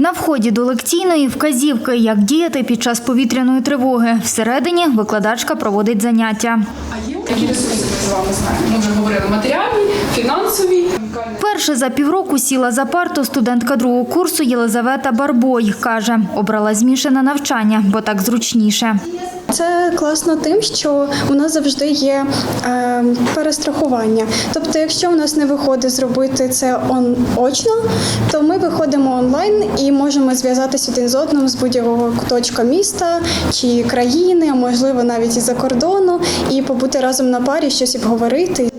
На вході до лекційної вказівки, як діяти під час повітряної тривоги. Всередині викладачка проводить заняття. А є які ресурси ми з вами знаємо? Ми вже говорили матеріальні, фінансові. Перше за півроку сіла за парту студентка другого курсу Єлизавета Барбой. Каже, обрала змішане навчання, бо так зручніше. Це класно тим, що у нас завжди є е, перестрахування. Тобто, якщо у нас не виходить зробити це он очно, то ми виходимо онлайн і можемо зв'язатися один з одним з будь-якого куточка міста чи країни, а можливо навіть і за кордону, і побути разом на парі, щось обговорити.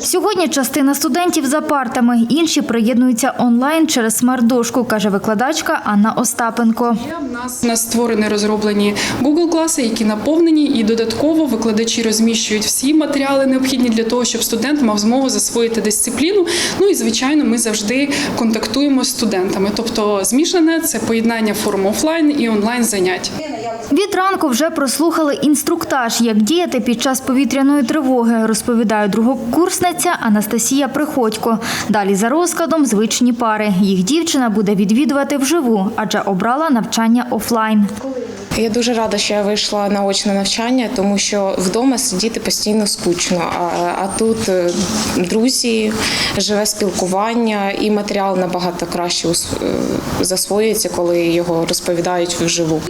Сьогодні частина студентів за партами, інші приєднуються онлайн через смарт-дошку, каже викладачка Анна Остапенко. Нас у нас створені розроблені Google класи, які наповнені, і додатково викладачі розміщують всі матеріали необхідні для того, щоб студент мав змогу засвоїти дисципліну. Ну і звичайно, ми завжди контактуємо з студентами. Тобто, змішане це поєднання форм офлайн і онлайн занять. Від ранку вже прослухали інструктаж, як діяти під час повітряної тривоги, розповідає другокурсниця Анастасія Приходько. Далі за розкладом звичні пари. Їх дівчина буде відвідувати вживу, адже обрала навчання офлайн. Я дуже рада, що я вийшла на очне навчання, тому що вдома сидіти постійно скучно. А, а тут е, друзі, живе спілкування і матеріал набагато краще е, засвоюється, коли його розповідають вживу.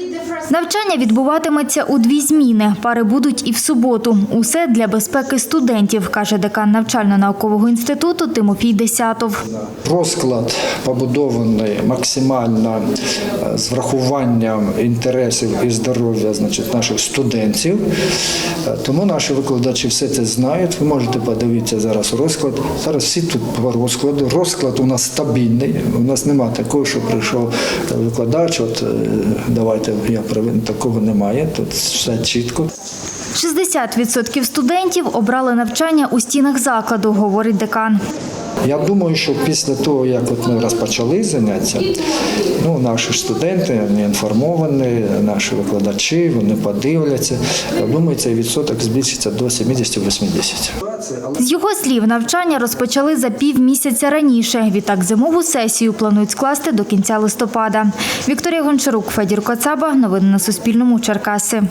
Навчання відбуватиметься у дві зміни. Пари будуть і в суботу. Усе для безпеки студентів, каже декан навчально-наукового інституту Тимофій Десятов. Розклад побудований максимально е, з врахуванням інтересів і здоров'я значить, наших студентів. Е, Тому наші викладачі все це знають. Ви можете подивитися зараз розклад. Зараз всі тут по розкладу. Розклад у нас стабільний. У нас немає такого, що прийшов викладач. От е, давайте я приведу. Такого немає. Тут все чітко. 60% студентів обрали навчання у стінах закладу, говорить декан. Я думаю, що після того, як от ми розпочали заняття, ну, наші студенти вони інформовані, наші викладачі, вони подивляться. Я думаю, цей відсоток збільшиться до 70-80. З його слів, навчання розпочали за півмісяця раніше. Відтак зимову сесію планують скласти до кінця листопада. Вікторія Гончарук, Федір Коцаба. Новини на Суспільному. Черкаси.